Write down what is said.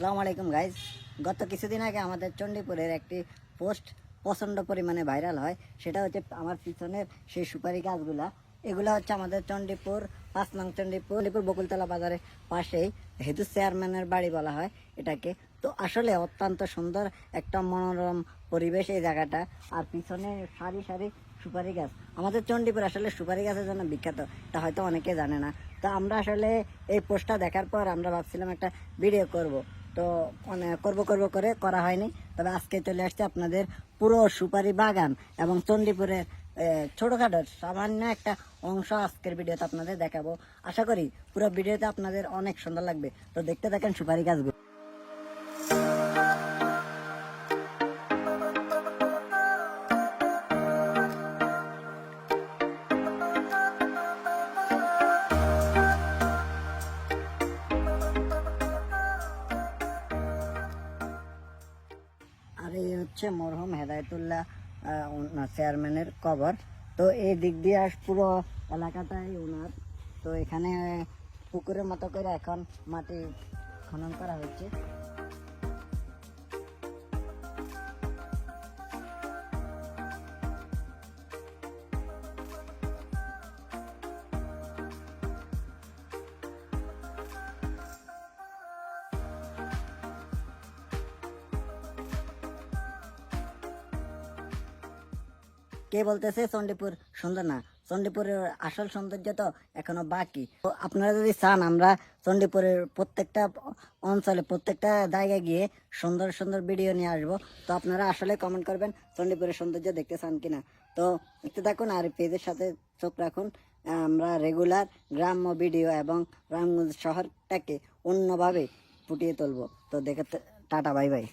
আসসালামু আলাইকুম গাইজ গত কিছুদিন আগে আমাদের চণ্ডীপুরের একটি পোস্ট প্রচণ্ড পরিমাণে ভাইরাল হয়। সেটা হচ্ছে আমার পিছনের সেই সুপারি গাছগুলা। এগুলো হচ্ছে আমাদের চণ্ডীপুর, পাঁচ নং চণ্ডীপুর চণ্ডীপুর বকুলতলা বাজারের পাশেই হেতু চেয়ারম্যানের বাড়ি বলা হয় এটাকে। তো আসলে অত্যন্ত সুন্দর একটা মনোরম পরিবেশ এই জায়গাটা। আর পিছনে সারি সারি সুপারি গাছ। আমাদের চণ্ডীপুর আসলে সুপারি গাছের জন্য বিখ্যাত, তা হয়তো অনেকে জানে না। তো আমরা আসলে এই পোস্টটা দেখার পর আমরা ভাবছিলাম একটা ভিডিও করব। তো মানে করব করব করে করা হয়নি। তবে আজকে চলে আসছে আপনাদের পুরো সুপারি বাগান এবং চণ্ডীপুরের ছোটোখাটোর সামান্য একটা অংশ আজকের ভিডিওতে আপনাদের দেখাবো। আশা করি পুরো ভিডিওতে আপনাদের অনেক সুন্দর লাগবে। তো দেখতে থাকেন সুপারি গাছগুলো। এই হচ্ছে মরহুম হেদায়তুল্লাহ চেয়ারম্যানের কবর। তো এই দিক দিয়ে আস পুরো এলাকাটাই ওনার তো এখানে পুকুরের মতো করে এখন মাটি খনন করা হচ্ছে। কে বলতেছে চণ্ডীপুর সুন্দর না। চণ্ডীপুরের আসল সৌন্দর্য তো এখনও বাকি। তো আপনারা যদি চান, আমরা চণ্ডীপুরের প্রত্যেকটা অঞ্চলে, প্রত্যেকটা জায়গায় গিয়ে সুন্দর সুন্দর ভিডিও নিয়ে আসব। তো আপনারা আসলে কমেন্ট করবেন চণ্ডীপুরের সৌন্দর্য দেখতে চান কিনা। তো দেখতে থাকুন আর পেজের সাথে চোখ রাখুন। আমরা রেগুলার গ্রাম্য ভিডিও এবং রামগঞ্জ শহরটাকে অন্যভাবে ফুটিয়ে তুলবো। তো দেখে টাটা বাই বাই